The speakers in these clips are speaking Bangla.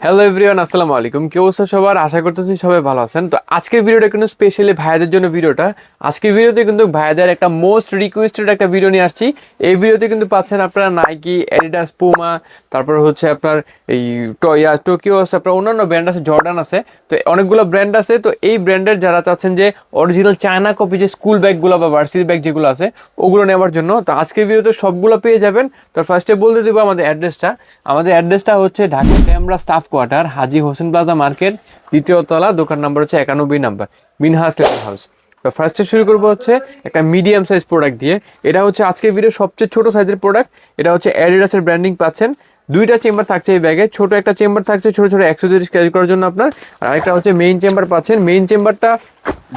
হ্যালো এভরিওয়ান আসসালামু আলাইকুম। কি অবস্থা সবার? আশা করতেছি সবাই ভালো আছেন। তো আজকের ভিডিওটা কিন্তু স্পেশালি ভাইয়াদের জন্য ভিডিওটা। আজকের ভিডিওতে কিন্তু ভাইয়াদের একটা মোস্ট রিকোয়েস্টেড একটা ভিডিও নিয়ে আসছি। এই ভিডিওতে কিন্তু পাচ্ছেন আপনারা নাইকি অ্যাডিডাস পুমা তারপর হচ্ছে আপনার এই টয়া টোকিও আছে, আপনার অন্যান্য ব্র্যান্ড আছে জর্ডান আছে। তো অনেকগুলো ব্র্যান্ড আছে। তো এই ব্র্যান্ডের যারা চাচ্ছেন যে অরিজিনাল চায়না কপি যে স্কুল ব্যাগগুলো বা ভার্সিটি ব্যাগ যেগুলো আছে, ওগুলো নেওয়ার জন্য, তো আজকের ভিডিওতে সবগুলো পেয়ে যাবেন। তো ফার্স্টে বলতে দেবো আমাদের অ্যাড্রেসটা আমাদের অ্যাড্রেসটা হচ্ছে Dhaka camera staff quarter Haji Hossain plaza market দ্বিতীয় তলা, দোকান নাম্বার হচ্ছে একানব্বই নাম্বার মিনহাস লেটার হাউস তো ফার্স্টে শুরু করব হচ্ছে একটা মিডিয়াম সাইজ প্রোডাক্ট দিয়ে। এটা হচ্ছে আজকের ভিডিও সবচেয়ে ছোট সাইজের প্রোডাক্ট এটা হচ্ছে অ্যাডিডাসের ব্র্যান্ডিং পাচ্ছেন। দুইটা চেম্বার থাকছে এই ব্যাগে ছোট একটা চেম্বার থাকছে, ছোট ছোট অ্যাক্সেসরিজ ক্যারি করার জন্য আপনার। আর আরেকটা হচ্ছে মেইন চেম্বার পাচ্ছেন। মেইন চেম্বারটা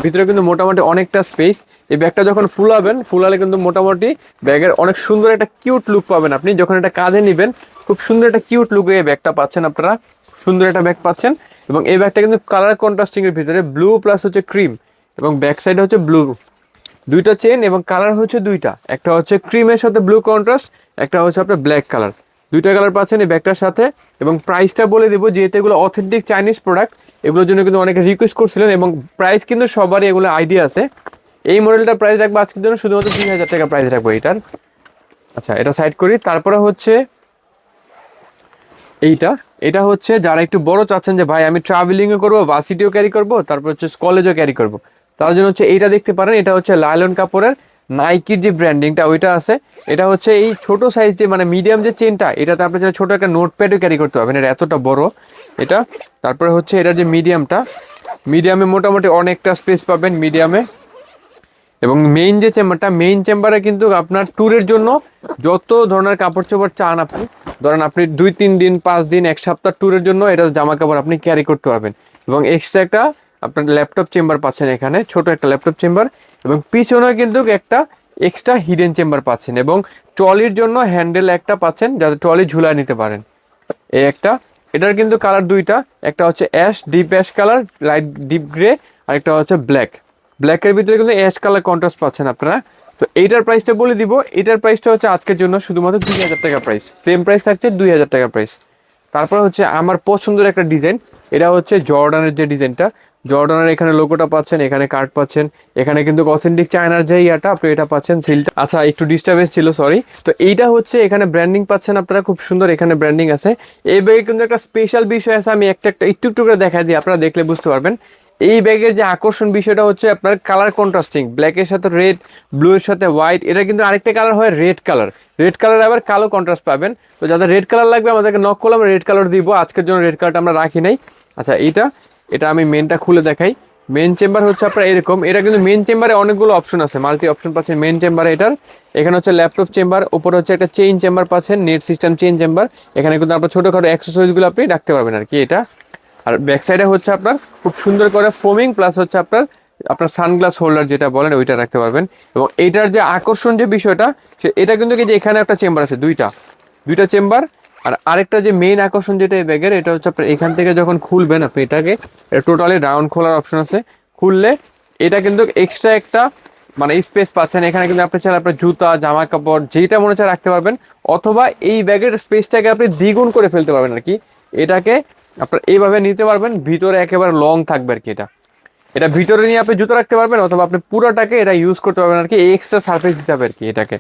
ভিতরে কিন্তু মোটামুটি অনেকটা স্পেস এই ব্যাগটা যখন ফুলাবেন, ফুলালে কিন্তু মোটামুটি ব্যাগের অনেক সুন্দর একটা কিউট লুক পাবেন আপনি। যখন এটা কাঁধে নেবেন খুব সুন্দর একটা কিউট লুকে এই ব্যাগটা পাচ্ছেন আপনারা। সুন্দর একটা ব্যাগ পাচ্ছেন। এবং এই ব্যাগটা কিন্তু কালার কন্ট্রাস্টিং এর ভিতরে ব্লু প্লাস হচ্ছে ক্রিম এবং ব্যাক সাইডে হচ্ছে ব্লু দুইটা চেন এবং কালার হচ্ছে দুইটা। একটা হচ্ছে ক্রিমের সাথে ব্লু কন্ট্রাস্ট একটা হচ্ছে আপনার ব্ল্যাক কালার দুইটা কালার পাচ্ছেন এই ব্যাগটার সাথে এবং প্রাইসটা বলে দেবো যেহেতু এগুলো অথেন্টিক চাইনিজ প্রোডাক্ট এগুলোর জন্য কিন্তু অনেকে রিকোয়েস্ট করছিলেন এবং প্রাইস কিন্তু সবারই এগুলো আইডিয়া আছে। এই মডেলটার প্রাইস রাখব আজকের জন্য, শুধুমাত্র দুই হাজার টাকা প্রাইস রাখব এটার। আচ্ছা এটা সাইড করি। তারপরে হচ্ছে এইটা, এটা হচ্ছে যারা একটু বড় চাচ্ছেন যে, ভাই, আমি ট্রাভেলিংও করব বাসিটিও ক্যারি করব, তারপর হচ্ছে কলেজও ক্যারি করব। তার জন্য হচ্ছে এইটা দেখতে পারেন, এটা হচ্ছে লাইলন কাপড়ের নাইকির যে ব্র্যান্ডিংটা ওইটা আছে। এটা হচ্ছে এই ছোট সাইজ যে মানে মিডিয়াম যে চেনটা এটাতে আপনি চাইলে ছোটো একটা নোটপ্যাডও ক্যারি করতে পারবেন, এটা এতটা বড়। এটা, তারপরে হচ্ছে এটা যে মিডিয়ামটা মিডিয়ামে মোটামুটি অনেকটা স্পেস পাবেন মিডিয়ামে এবং মেইন যে চেম্বারটা মেইন চেম্বারে কিন্তু আপনার ট্যুরের জন্য যত ধরনের কাপড় চোপড় চান আপনি, ধরেন আপনি দুই, তিন দিন, পাঁচ দিন, এক সপ্তাহ ট্যুরের জন্য এটা জামা কাপড় আপনি ক্যারি করতে পারবেন। এবং এক্সট্রা একটা আপনার ল্যাপটপ চেম্বার পাচ্ছেন এখানে, ছোট একটা ল্যাপটপ চেম্বার এবং পিছনে কিন্তু একটা এক্সট্রা হিডেন চেম্বার পাচ্ছেন এবং ট্রলির জন্য হ্যান্ডেল একটা পাচ্ছেন যাতে ট্রলি ঝুলায় নিতে পারেন। এই একটা, এটার কিন্তু কালার দুইটা, একটা হচ্ছে ash deep ash colour light deep grey আর একটা হচ্ছে ব্ল্যাক ব্ল্যাকের ভিতরে কিন্তু অ্যাশ কালার কন্ট্রাস্ট পাচ্ছেন আপনারা। তো এইটার প্রাইসটা বলে দিব। এটার প্রাইসটা হচ্ছে আজকের জন্য শুধুমাত্র দুই হাজার টাকা প্রাইস সেম প্রাইস থাকছে দুই হাজার টাকা প্রাইস তারপর হচ্ছে আমার পছন্দের একটা ডিজাইন এটা হচ্ছে জর্ডানের যে ডিজাইনটা জর্ডানের এখানে লোগোটা পাচ্ছেন, এখানে কার্ড পাচ্ছেন। এখানে কিন্তু অথেন্টিক চায়নার যে ইয়াটা, আপনি এটা পাচ্ছেন সিলটা আচ্ছা একটু ডিস্টার্বেন্স ছিল সরি তো এইটা হচ্ছে এখানে ব্র্যান্ডিং পাচ্ছেন আপনারা, খুব সুন্দর এখানে ব্র্যান্ডিং আছে। এই ব্যাগে কিন্তু একটা স্পেশাল বিষয় আছে, আমি একটা একটা, একটু একটু করে দেখা দিই, আপনারা দেখলে বুঝতে পারবেন। এই ব্যাগের যে আকর্ষণ বিষয়টা হচ্ছে আপনার কালার কন্ট্রাস্টিং ব্ল্যাকের সাথে রেড ব্লু এর সাথে হোয়াইট এটা কিন্তু আরেকটা কালার হয় রেড কালার রেড কালার আবার কালো কন্ট্রাস্ট পাবেন। তো যাদের রেড কালার লাগবে, আমাদেরকে নক করলাম রেড কালার দিব। আজকের জন্য রেড কালারটা আমরা রাখি নাই। আচ্ছা এইটা, এটা আমি মেনটা খুলে দেখাই। মেন চেম্বার হচ্ছে আপনার এরকম। এটা কিন্তু মেন চেম্বারে অনেকগুলো অপশন আছে। মাল্টি অপশন পাচ্ছেন মেন চেম্বারে এটার। এখানে হচ্ছে ল্যাপটপ চেম্বার উপরে হচ্ছে একটা চেইন চেম্বার পাচ্ছেন নেট সিস্টেম চেইন চেম্বার এখানে কিন্তু আপনার ছোটোখাটো অ্যাক্সেসরিজগুলো আপনি রাখতে পারবেন আর কি, এটা। আর ব্যাক সাইডে হচ্ছে আপনার খুব সুন্দর করে ফোমিং প্লাস হচ্ছে আপনার আপনার সানগ্লাস হোল্ডার যেটা বলেন, ওইটা রাখতে পারবেন। এবং এইটার যে আকর্ষণ যে বিষয়টা, সে এটা কিন্তু যে এখানে একটা চেম্বার আছে, দুইটা। দুইটা চেম্বার আর আরেকটা যে মেইন আকর্ষণ যেটা এই ব্যাগের এটা হচ্ছে আপনার এখান থেকে যখন খুলবেন আপনি এটাকে, এটা টোটালি রাউন্ড খোলার অপশন আছে। খুললে এটা কিন্তু এক্সট্রা একটা মানে স্পেস পাচ্ছেন। এখানে কিন্তু আপনি চাইলে আপনার জুতা জামা কাপড় যেটা মনে চায় রাখতে পারবেন, অথবা এই ব্যাগের স্পেসটাকে আপনি দ্বিগুণ করে ফেলতে পারবেন আর কি। এটাকে আপনার এইভাবে নিতে পারবেন, ভিতরে একেবারে লং থাকবে আর কি এটা। এটা ভিতরে নিয়ে আপনি জুতো রাখতে পারবেন অথবা আপনি পুরোটাকে এটা ইউজ করতে পারবেন আর কি এক্সট্রা সার্ফেস দিতে হবে আর কি এটাকে।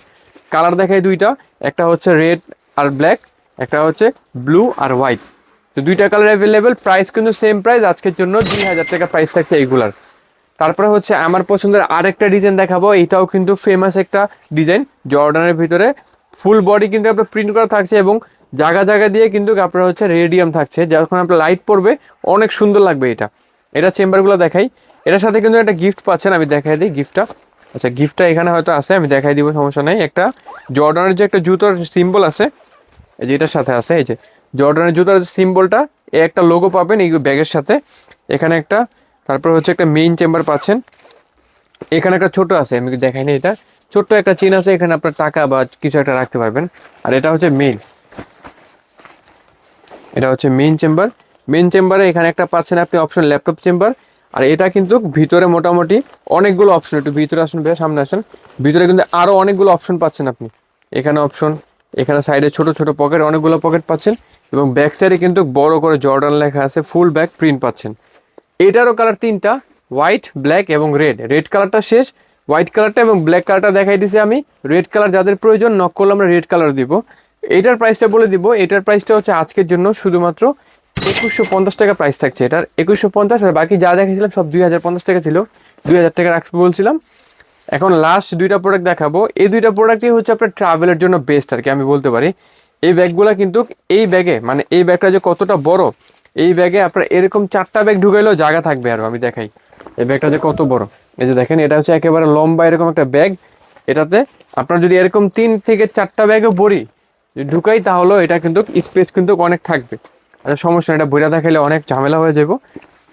কালার দেখায় দুইটা, একটা হচ্ছে রেড আর ব্ল্যাক একটা হচ্ছে ব্লু আর হোয়াইট তো দুইটা কালার অ্যাভেলেবেল প্রাইস কিন্তু সেম প্রাইস আজকের জন্য দুই হাজার টাকা প্রাইস থাকছে এইগুলার। তারপরে হচ্ছে আমার পছন্দের আরেকটা ডিজাইন দেখাবো, এটাও কিন্তু ফেমাস একটা ডিজাইন জর্ডানের ভিতরে ফুল বডি কিন্তু আপনার প্রিন্ট করা থাকছে এবং জায়গা জায়গা দিয়ে কিন্তু আপনার হচ্ছে রেডিয়াম থাকছে, যখন আপনার লাইট পড়বে, অনেক সুন্দর লাগবে এটা। এটা চেম্বারগুলো দেখাই। এটার সাথে কিন্তু একটা গিফট পাচ্ছেন, আমি দেখাই দিই গিফটটা আচ্ছা গিফটটা এখানে হয়তো আছে, আমি দেখাই দিব, সমস্যা নেই। একটা জর্ডানের যে একটা জুতোর সিম্বল আছে, এই যে এটার সাথে আছে, এই যে জর্ডানের জুতোর সিম্বলটা এ একটা লোগো পাবেন এই ব্যাগের সাথে। এখানে একটা, তারপর হচ্ছে একটা মেইন চেম্বার পাচ্ছেন। এখানে একটা ছোট আছে, আমি দেখাইনি এটা। ছোট্ট একটা চেন আছে, এখানে আপনার টাকা বা কিছু একটা রাখতে পারবেন। আর এটা হচ্ছে মেইন এটা হচ্ছে মেইন চেম্বার মেইন চেম্বারে এখানে একটা পাচ্ছেন আপনি অপশন ল্যাপটপ চেম্বার আর এটা কিন্তু ভিতরে মোটামুটি অনেকগুলো অপশন একটু ভিতরে আসুন বেশ সামনে আসেন। ভিতরে কিন্তু আরও অনেকগুলো অপশন পাচ্ছেন আপনি। এখানে অপশন এখানে সাইডে ছোট ছোট পকেট অনেকগুলো পকেট পাচ্ছেন। এবং ব্যাক সাইডে কিন্তু বড় করে জর্ডান লেখা আছে ফুল ব্যাক প্রিন্ট পাচ্ছেন। এটারও কালার তিনটা হোয়াইট ব্ল্যাক এবং রেড রেড কালারটা শেষ হোয়াইট কালারটা এবং ব্ল্যাক কালারটা দেখাই দিছি আমি। রেড কালার যাদের প্রয়োজন নক করলে আমরা রেড কালার দিব। এটার প্রাইসটা বলে দিব। এটার প্রাইসটা হচ্ছে আজকের জন্য শুধুমাত্র একুশশো পঞ্চাশ টাকা প্রাইস থাকছে। এটার একুশশো পঞ্চাশ আর বাকি যা দেখেছিলাম সব দুই হাজার পঞ্চাশ টাকা ছিল। দুই হাজার টাকা রাখতে বলছিলাম। এখন লাস্ট দুইটা প্রোডাক্ট দেখাবো। এই দুইটা প্রোডাক্টই হচ্ছে আপনার ট্রাভেলের জন্য বেস্ট আর কি, আমি বলতে পারি। এই ব্যাগগুলো কিন্তু এই ব্যাগে মানে এই ব্যাগটা যে কতটা বড়, এই ব্যাগে আপনার এরকম চারটা ব্যাগ ঢুকাইলেও জায়গা থাকবে আর, আমি দেখাই। এই ব্যাগটা যে কত বড়, এই যে দেখেন, এটা হচ্ছে একেবারে লম্বা এরকম একটা ব্যাগ এটাতে আপনার যদি এরকম তিন থেকে চারটা ব্যাগও ভরি ঢুকাই তাহলেও এটা কিন্তু স্পেস কিন্তু অনেক থাকবে। আচ্ছা সমস্যা এটা বইটা দেখাইলে অনেক ঝামেলা হয়ে যাব।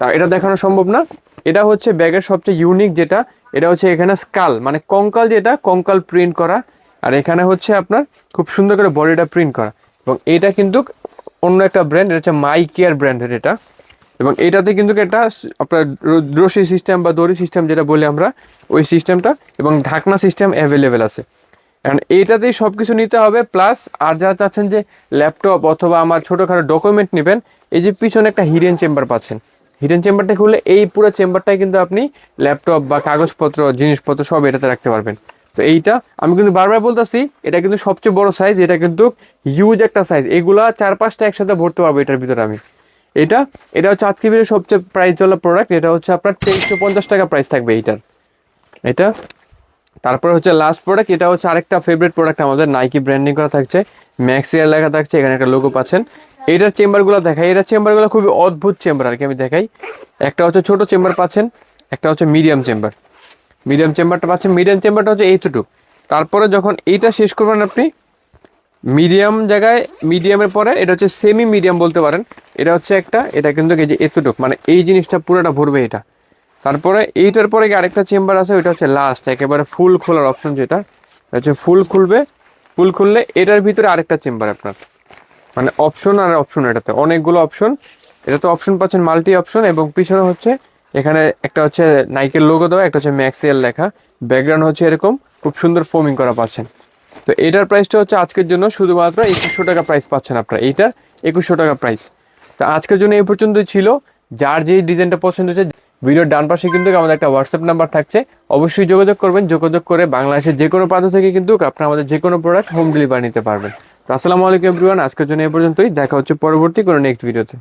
তা এটা দেখানো সম্ভব না। এটা হচ্ছে ব্যাগের সবচেয়ে ইউনিক যেটা, এটা হচ্ছে এখানে স্কাল মানে কঙ্কাল যেটা, কঙ্কাল প্রিন্ট করা। আর এখানে হচ্ছে আপনার খুব সুন্দর করে বডিটা প্রিন্ট করা। এবং এটা কিন্তু অন্য একটা ব্র্যান্ড এটা হচ্ছে মাই কেয়ার ব্র্যান্ডের এটা। এবং এটাতে কিন্তু এটা আপনার রশি সিস্টেম বা দড়ি সিস্টেম যেটা বলি আমরা, ওই সিস্টেমটা এবং ঢাকনা সিস্টেম অ্যাভেলেবেল আছে। এখন এইটাতেই সব কিছু নিতে হবে প্লাস আর যারা চাচ্ছেন যে ল্যাপটপ অথবা আমার ছোটোখাটো ডকুমেন্ট নেবেন, এই যে পিছনে একটা হিডেন চেম্বার পাচ্ছেন। হিডেন চেম্বারটা খুলে এই পুরো চেম্বারটাই কিন্তু আপনি ল্যাপটপ বা কাগজপত্র, জিনিসপত্র সব এটাতে রাখতে পারবেন। তো এইটা আমি কিন্তু বারবার বলতেছি, এটা কিন্তু সবচেয়ে বড় সাইজ এটা কিন্তু হিউজ একটা সাইজ এগুলা চার পাঁচটা একসাথে ভরতে পারব এটার ভিতরে আমি। এটা এটা হচ্ছে আজকে সবচেয়ে প্রাইস চলা প্রোডাক্ট এটা হচ্ছে আপনার তেইশশো পঞ্চাশ টাকা প্রাইস থাকবে এইটার। এটা তারপরে হচ্ছে লাস্ট প্রোডাক্ট এটা হচ্ছে আরেকটা ফেভারিট প্রোডাক্ট আমাদের নাইকি ব্র্যান্ডিং করা থাকছে ম্যাক্সিয়ার লেখা থাকছে, এখানে একটা লোগো পাচ্ছেন। এইটার চেম্বারগুলো দেখাই এটার চেম্বারগুলো খুবই অদ্ভুত চেম্বার আর কি, আমি দেখাই। একটা হচ্ছে ছোট চেম্বার পাচ্ছেন, একটা হচ্ছে মিডিয়াম চেম্বার মিডিয়াম চেম্বারটা পাচ্ছেন মিডিয়াম চেম্বারটা হচ্ছে এইটুকু। তারপরে যখন এইটা শেষ করবেন আপনি মিডিয়াম জায়গায় মিডিয়ামের পরে, এটা হচ্ছে সেমি মিডিয়াম বলতে পারেন, এটা হচ্ছে একটা, এটা কিন্তু যে এতটুক মানে এই জিনিসটা পুরোটা ভরবে এটা। তারপরে এইটার পরে আরেকটা চেম্বার আছে? ওইটা হচ্ছে লাস্ট একেবারে ফুল খোলার অপশন যেটা। হচ্ছে ফুল খুলবে। ফুল খুললে এটার ভিতরে আরেকটা চেম্বার আপনার। মানে অপশন আর অপশন এটাতে। অনেকগুলো অপশন এটাতে অপশন পাচ্ছেন মাল্টি অপশন এবং পিছনে হচ্ছে, এখানে একটা হচ্ছে নাইকের লোগো দেওয়া, একটা হচ্ছে ম্যাক্সিয়াল লেখা। ব্যাকগ্রাউন্ড হচ্ছে এরকম। খুব সুন্দর ফোমিং করা পাচ্ছেন। তো এটার প্রাইসটা হচ্ছে আজকের জন্য শুধুমাত্র একুশশো টাকা প্রাইস পাচ্ছেন আপনারা। এইটার একুশশো টাকা প্রাইস তো আজকের জন্য এই পর্যন্তই ছিল। যার যেই ডিজাইনটা পছন্দ হচ্ছে ভিডিওর ডান পাশে কিন্তু আমাদের একটা হোয়াটসঅ্যাপ নাম্বার থাকছে। অবশ্যই যোগাযোগ করবেন, যোগাযোগ করে বাংলাদেশের যে কোনো প্রান্ত থেকে কিন্তু আপনারা আমাদের যে কোনো প্রোডাক্ট হোম ডেলিভারি নিতে পারবেন। তো আসসালামু আলাইকুম এভরিওয়ান আজকের জন্য এ পর্যন্তই। দেখা হচ্ছে পরবর্তী কোনো নেক্সট ভিডিওতে